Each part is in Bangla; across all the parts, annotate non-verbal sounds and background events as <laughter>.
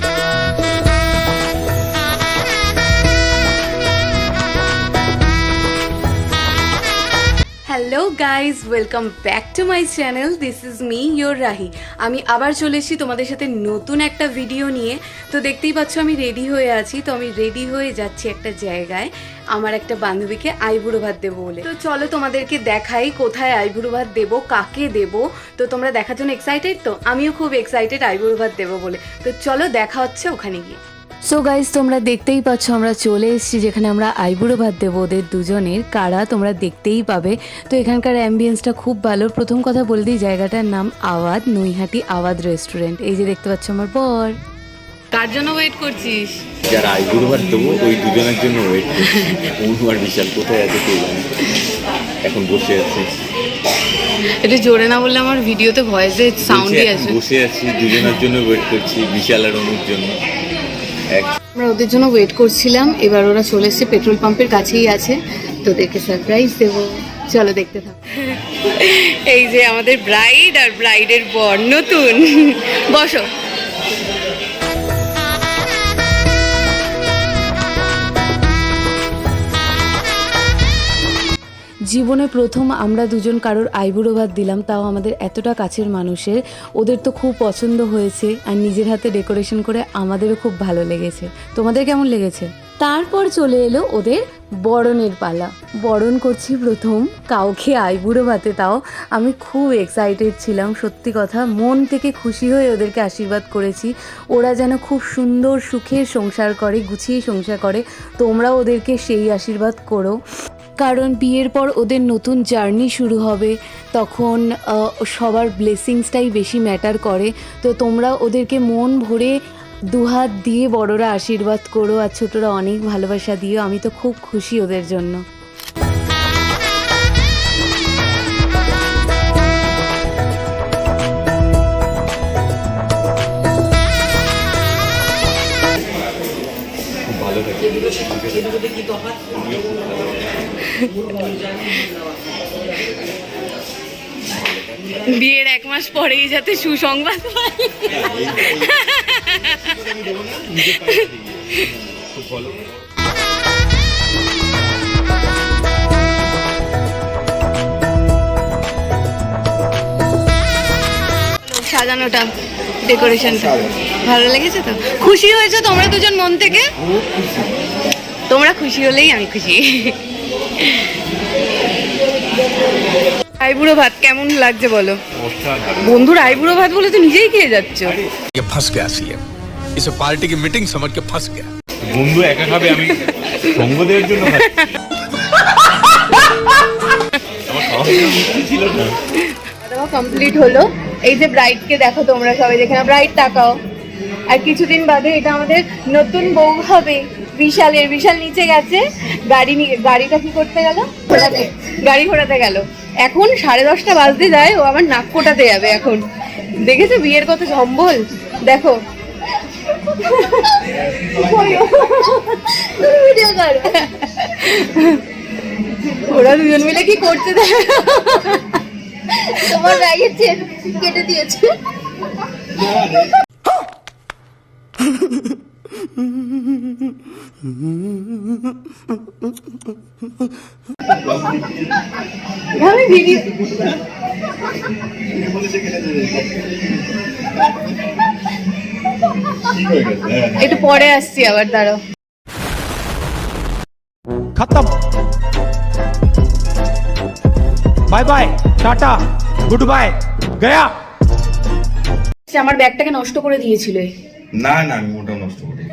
Thank you. Guys welcome back to my channel this is me your Rahi আমি আবার চলে এসেছি তোমাদের সাথে নতুন একটা ভিডিও নিয়ে। তো দেখতেই পাচ্ছ আমি রেডি হয়ে আছি। তো আমি রেডি হয়ে যাচ্ছি একটা জায়গায় আমার একটা বান্ধবীকে আইবুড়ো ভাত দেবো বলে। তো চলো তোমাদেরকে দেখাই কোথায় আইবুড়ো ভাত দেবো, কাকে দেবো। তো তোমরা দেখার জন্য এক্সাইটেড তো? আমিও খুব এক্সাইটেড আইবুড়ো ভাত দেবো বলে। তো চলো দেখা হচ্ছে ওখানে গিয়ে। সো গাইজ তোমরা দেখতেই পাচ্ছ আমরা চলে এসেছি যেখানে আমরা আইবুড়ো ভাত দেবো। ওদের দুজনের কারা তোমরা দেখতেই পাবে। তো এখানকার অ্যাম্বিয়েন্সটা খুব ভালো। প্রথম কথা বলে দিই জায়গাটার নাম আওয়াদ নৈহাটি আওয়াদ রেস্টুরেন্ট এই যে দেখতে পাচ্ছ আমার বর। কার জন্য ওয়েট করছিস? যারা আইগুলো ভাত দেবো ওই দুজনের জন্য ওয়েট করছি। অনু আর বিশাল কোথায় আছে কে জানে? এখন বসে আছি। এটা জোরে না বললে আমার ভিডিওতে ভয়েসে সাউন্ডই আসবে। বসে আছি দুজনের জন্য ওয়েট করছি বিশাল আর অনুর জন্য। আমরা ওদের জন্য ওয়েট করছিলাম এবার ওরা চলে এসছে পেট্রোল পাম্পের কাছেই আছে। তোদেরকে সারপ্রাইজ দেবো। চলো দেখতে থাক। এই যে আমাদের ব্রাইড আর ব্রাইডের বর নতুন। বসো। জীবনে প্রথম আমরা দুজন কারোর আইবুড়ো ভাত দিলাম, তাও আমাদের এতটা কাছের মানুষের। ওদের তো খুব পছন্দ হয়েছে, আর নিজের হাতে ডেকোরেশন করে আমাদেরও খুব ভালো লেগেছে। তোমাদের কেমন লেগেছে? তারপর চলে এলো ওদের বরণের পালা। বরণ করছি প্রথম, কাউকে আইবুড়ো ভাতে, তাও আমি খুব এক্সাইটেড ছিলাম, সত্যি কথা। মন থেকে খুশি হয়ে ওদেরকে আশীর্বাদ করেছি। ওরা যেন খুব সুন্দর সুখের সংসার করে, গুছিয়ে সংসার করে। তোমরা ওদেরকে সেই আশীর্বাদ করো। কারণ বিয়ের পর ওদের নতুন জার্নি শুরু হবে, তখন সবার ব্লেসিংসটাই বেশি ম্যাটার করে। তো তোমরা ওদেরকে মন ভরে দুহাত দিয়ে বড়রা আশীর্বাদ করো আর ছোটরা অনেক ভালোবাসা দিও। আমি তো খুব খুশি ওদের জন্য। ভালো থাকে বিয়ের এক মাস পরেই যাতে সুসংবাদ সাজানোটা, ডেকোরেশনটা। ভালো লেগেছে তো? খুশি হয়েছে তোমরা দুজন মন থেকে? তোমরা খুশি হলেই আমি খুশি। আইবুড়ো ভাত কেমন লাগছে বলো? বন্ধুর আইবুড়ো ভাত বলে তো নিজেই খেয়ে যাচ্ছ। ফাঁস গে আসি এসে পার্টি কি মিটিং সমঝ কে ফাঁস গে বন্ধু একা খাবে আমি সঙ্গ দেওয়ার জন্য কমপ্লিট হলো। এই যে ব্রাইডকে দেখো তোমরা সবাই দেখে না ব্রাইড তাকাও। আর কিছুদিন বাদে এটা আমাদের নতুন বউ হবে। বিশালের বিশাল নিচে গেছে। গাড়ি নিয়ে গাড়িটা কি করতে গেল? গাড়ি ঘোরাতে গেল। এখন সাড়ে দশটা বাজতে যায় ও আমার নাক কোটাতে যাবে এখন। দেখেছ বিয়ের কত সম্বল? দেখো। ভিডিও কর। ওরা দুজন মিলে কি করতে দেয় তোমার রাগের চেন কেটে দিয়েছে। একটু পরে আসছি আবার দাঁড়ো খতম। Bye bye tata good bye Gaya. আমার ব্যাগটাকে নষ্ট করে দিয়েছিল। না না আমি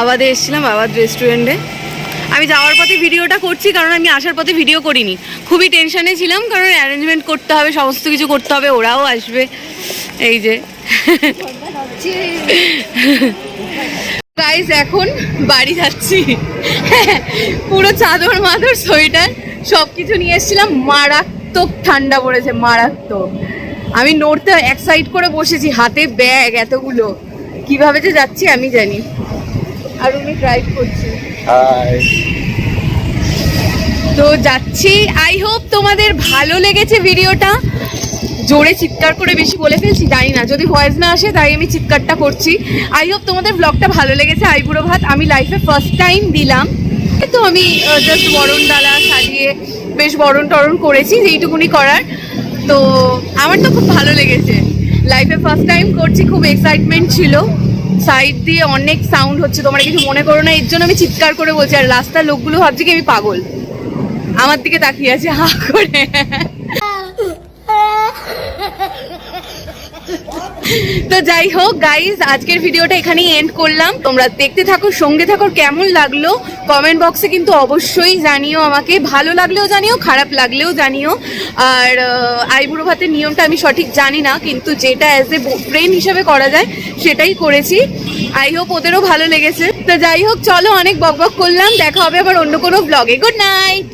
আবাদে এসেছিলাম আবাদ রেস্টুরেন্টে আমি যাওয়ার পথে ভিডিওটা করছি, কারণ আমি আসার পথে ভিডিও করিনি। খুবই টেনশানে ছিলাম, কারণ অ্যারেঞ্জমেন্ট করতে হবে, সমস্ত কিছু করতে হবে, ওরাও আসবে। এই যে। গাইজ এখন বাড়ি যাচ্ছি। পুরো চাদর, মাদর, সোয়েটার সব কিছু নিয়ে এসেছিলাম। মারাত্মক ঠান্ডা পড়েছে, মারাত্মক। আমি নড়তে এক সাইড করে বসেছি, হাতে ব্যাগ এতগুলো। কীভাবে যে যাচ্ছি, আমি জানি। আর উনি ড্রাইভ করছি। তো যাচ্ছি। আই হোপ তোমাদের ভালো লেগেছে ভিডিওটা জোরে চিৎকার করে বেশি বলে ফেলছি জানি না। যদি ভয়েস না আসে তাই আমি চিৎকারটা করছি। আই হোপ তোমাদের ব্লগটা ভালো লেগেছে আইবুড়ো ভাত। আমি লাইফে ফার্স্ট টাইম দিলাম। তো আমি জাস্ট বরণ ডালা সাজিয়ে বেশ বরণ টরণ করেছি যেইটুকুনি করার। তো আমার তো খুব ভালো লেগেছে। লাইফে ফার্স্ট টাইম করছি খুব এক্সাইটমেন্ট ছিল। সাইড দিয়ে অনেক সাউন্ড হচ্ছে। তোমরা কিছু মনে করো না, এর জন্য আমি চিৎকার করে বলছি, আর রাস্তার লোকগুলো ভাবছি কি আমি পাগল। আমার দিকে তাকিয়ে আছে, হা করে। <laughs> তো যাই হোক গাইজ আজকের ভিডিওটা এখানেই এন্ড করলাম। তোমরা দেখতে থাকো, সঙ্গে থাকো, কেমন লাগল? কমেন্ট বক্সে কিন্তু অবশ্যই জানিও আমাকে। ভালো লাগলেও জানিও, খারাপ লাগলেও জানিও। আর আইবুড়ো ভাতের নিয়মটা আমি সঠিক জানি না, কিন্তু যেটা অ্যাজ এ ফ্রেন্ড হিসেবে করা যায়, সেটাই করেছি। আই হোপ ওদেরও ভালো লেগেছে। তো যাই হোক, চলো অনেক বক বক করলাম। দেখা হবে আবার অন্য কোনো ব্লগে গুড নাইট